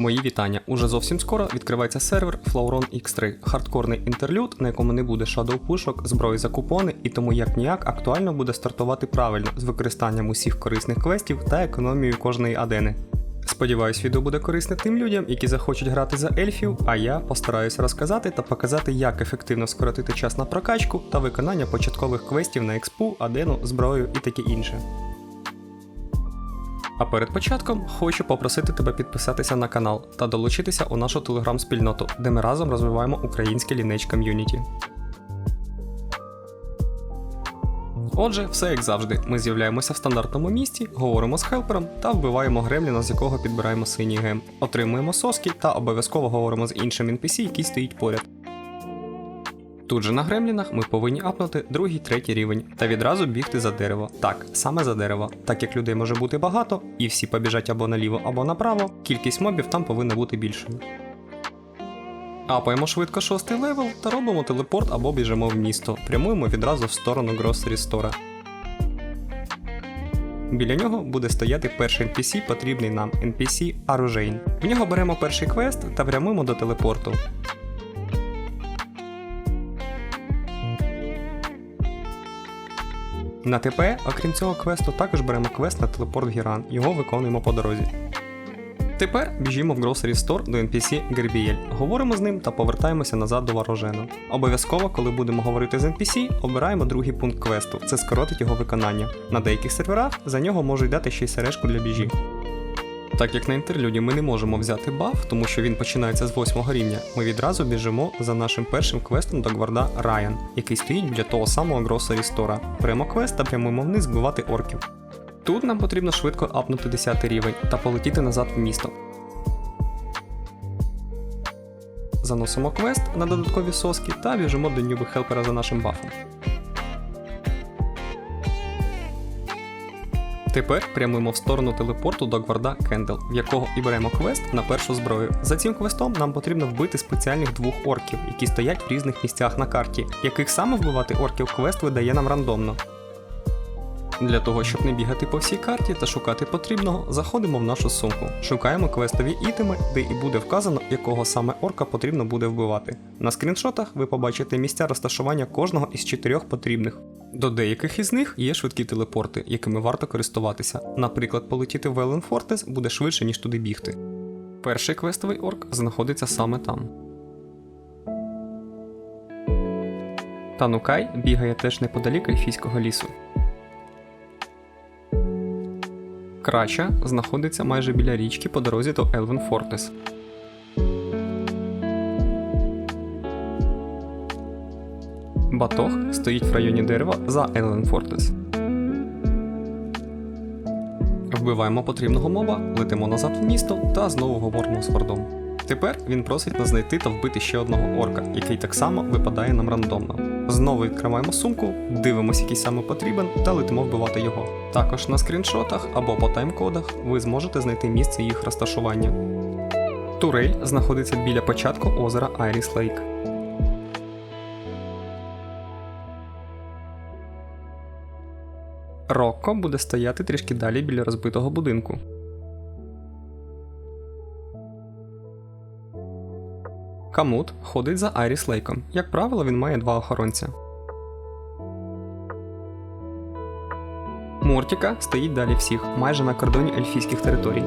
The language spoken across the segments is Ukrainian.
Мої вітання. Уже зовсім скоро відкривається сервер Flowron X3, хардкорний інтерлюд, на якому не буде shadow пушок, зброї за купони, і тому як ніяк актуально буде стартувати правильно з використанням усіх корисних квестів та економією кожної адени. Сподіваюсь, відео буде корисне тим людям, які захочуть грати за ельфів, а я постараюся розказати та показати, як ефективно скоротити час на прокачку та виконання початкових квестів на експу, адену, зброю і таке інше. А перед початком хочу попросити тебе підписатися на канал та долучитися у нашу телеграм-спільноту, де ми разом розвиваємо українське лінейдж ком'юніті. Отже, все як завжди. Ми з'являємося в стандартному місці, говоримо з хелпером та вбиваємо гремліна, з якого підбираємо синій гем, отримуємо соски та обов'язково говоримо з іншим NPC, який стоїть поряд. Тут же на гремлінах ми повинні апнути другий, третій рівень та відразу бігти за дерево. Так, саме за дерево. Так як людей може бути багато, і всі побіжать або наліво, або направо, кількість мобів там повинна бути більшою. Апаємо швидко шостий левел та робимо телепорт або біжимо в місто. Прямуємо відразу в сторону Grocery Store. Біля нього буде стояти перший NPC, потрібний нам NPC Аружейн. В нього беремо перший квест та прямуємо до телепорту. На ТП, окрім цього квесту, також беремо квест на телепорт Гіран, його виконуємо по дорозі. Тепер біжімо в Grocery Store до NPC Гербієль, говоримо з ним та повертаємося назад до ворожену. Обов'язково, коли будемо говорити з NPC, обираємо другий пункт квесту, це скоротить його виконання. На деяких серверах за нього можуть дати ще й сережку для біжі. Так як на інтерлюді ми не можемо взяти баф, тому що він починається з 8 рівня, ми відразу біжимо за нашим першим квестом до гварда Райан, який стоїть біля того самого Grocery Store. Беремо квест та прямуємо вниз збивати орків. Тут нам потрібно швидко апнути 10 рівень та полетіти назад в місто. Заносимо квест на додаткові соски та біжимо до Нюби Хелпера за нашим бафом. Тепер прямуємо в сторону телепорту до гварда Кендел, в якого і беремо квест на першу зброю. За цим квестом нам потрібно вбити спеціальних двох орків, які стоять в різних місцях на карті. Яких саме вбивати орків квест видає нам рандомно. Для того, щоб не бігати по всій карті та шукати потрібного, заходимо в нашу сумку, шукаємо квестові ітеми, де і буде вказано, якого саме орка потрібно буде вбивати. На скріншотах ви побачите місця розташування кожного із чотирьох потрібних. До деяких із них є швидкі телепорти, якими варто користуватися. Наприклад, полетіти в Велен Фортес буде швидше, ніж туди бігти. Перший квестовий орк знаходиться саме там. Танукай бігає теж неподалік ельфійського лісу. Крача знаходиться майже біля річки по дорозі до Елвен Батог стоїть в районі дерева за Елвен Фортес. Вбиваємо потрібного моба, летимо назад в місто та знову говоримо з Фордом. Тепер він просить нас знайти та вбити ще одного орка, який так само випадає нам рандомно. Знову відкриваємо сумку, дивимося, який саме потрібен, та летимо вбивати його. Також на скріншотах або по таймкодах ви зможете знайти місце їх розташування. Турель знаходиться біля початку озера Айріс Лейк. Рокко буде стояти трішки далі біля розбитого будинку. Камут ходить за Айріс Лейком. Як правило, він має два охоронця. Мортіка стоїть далі всіх, майже на кордоні ельфійських територій.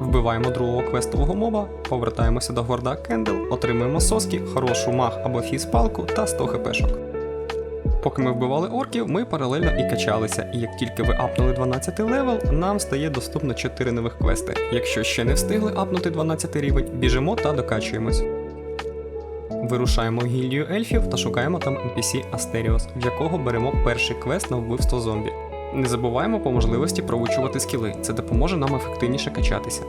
Вбиваємо другого квестового моба, повертаємося до гварда Кендел, отримуємо соски, хорошу маг або фізпалку та 100 хпшок. Поки ми вбивали орків, ми паралельно і качалися, і як тільки ви апнули 12 левел, нам стає доступно 4 нових квести. Якщо ще не встигли апнути 12 рівень, біжимо та докачуємось. Вирушаємо в гільдію ельфів та шукаємо там NPC Астеріос, в якого беремо перший квест на вбивство зомбі. Не забуваємо по можливості провучувати скіли, це допоможе нам ефективніше качатися.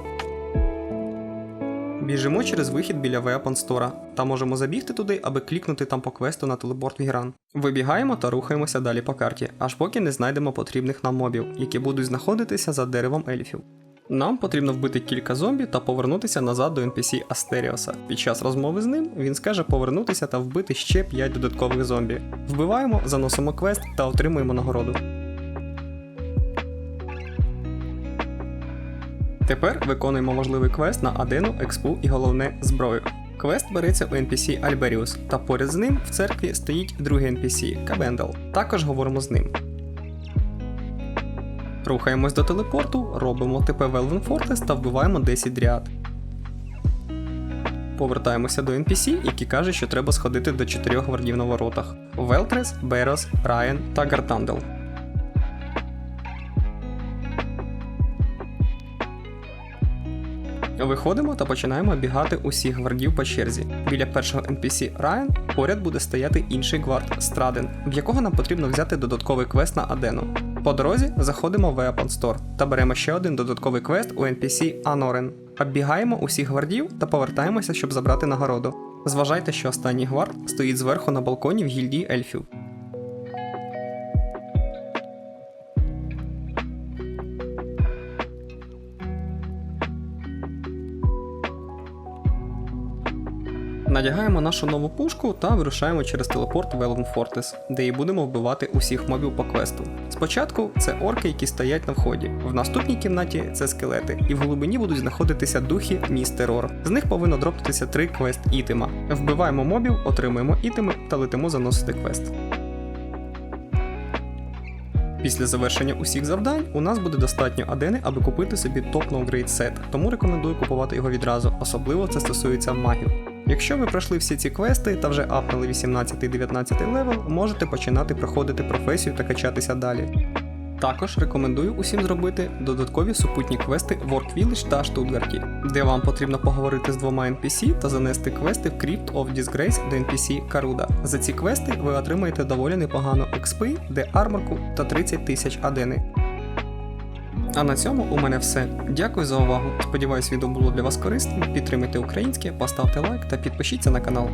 Біжимо через вихід біля Weapon Store та можемо забігти туди, аби клікнути там по квесту на телепорт в Гіран. Вибігаємо та рухаємося далі по карті, аж поки не знайдемо потрібних нам мобів, які будуть знаходитися за деревом ельфів. Нам потрібно вбити кілька зомбі та повернутися назад до NPC Астеріоса. Під час розмови з ним він скаже повернутися та вбити ще 5 додаткових зомбі. Вбиваємо, заносимо квест та отримуємо нагороду. Тепер виконуємо можливий квест на Адену, Експу і головне зброю. Квест береться у NPC Альберіус, та поряд з ним в церкві стоїть другий NPC Кабендал. Також говоримо з ним. Рухаємось до телепорту, робимо ТП Велвен Фортес та вбиваємо 10 дріад. Повертаємося до NPC, які каже, що треба сходити до чотирьох гвардів на воротах: Велтрес, Берос, Райан та Гартандел. Виходимо та починаємо обігати усіх гвардів по черзі. Біля першого NPC Райан поряд буде стояти інший гвард Страден, в якого нам потрібно взяти додатковий квест на Адену. По дорозі заходимо в Weapon Store та беремо ще один додатковий квест у NPC Анорен. Оббігаємо усіх гвардів та повертаємося, щоб забрати нагороду. Зважайте, що останній гвард стоїть зверху на балконі в гільдії ельфів. Надягаємо нашу нову пушку та вирушаємо через телепорт Велвен Фортес, де і будемо вбивати усіх мобів по квесту. Спочатку це орки, які стоять на вході. В наступній кімнаті це скелети, і в глибині будуть знаходитися духи міст терор. З них повинно дроптитися три квест ітема. Вбиваємо мобів, отримуємо ітеми та летимо заносити квест. Після завершення усіх завдань у нас буде достатньо адени, аби купити собі топ новгрейд сет, тому рекомендую купувати його відразу, особливо це стосується магів. Якщо ви пройшли всі ці квести та вже апнули 18-19 левел, можете починати проходити професію та качатися далі. Також рекомендую усім зробити додаткові супутні квести в Work Village та Штутгарті, де вам потрібно поговорити з двома NPC та занести квести в Crypt of Disgrace до NPC Каруда. За ці квести ви отримаєте доволі непогану XP, де арморку та 30 тисяч адени. А на цьому у мене все. Дякую за увагу. Сподіваюсь, відео було для вас корисним. Підтримайте українське, поставте лайк та підпишіться на канал.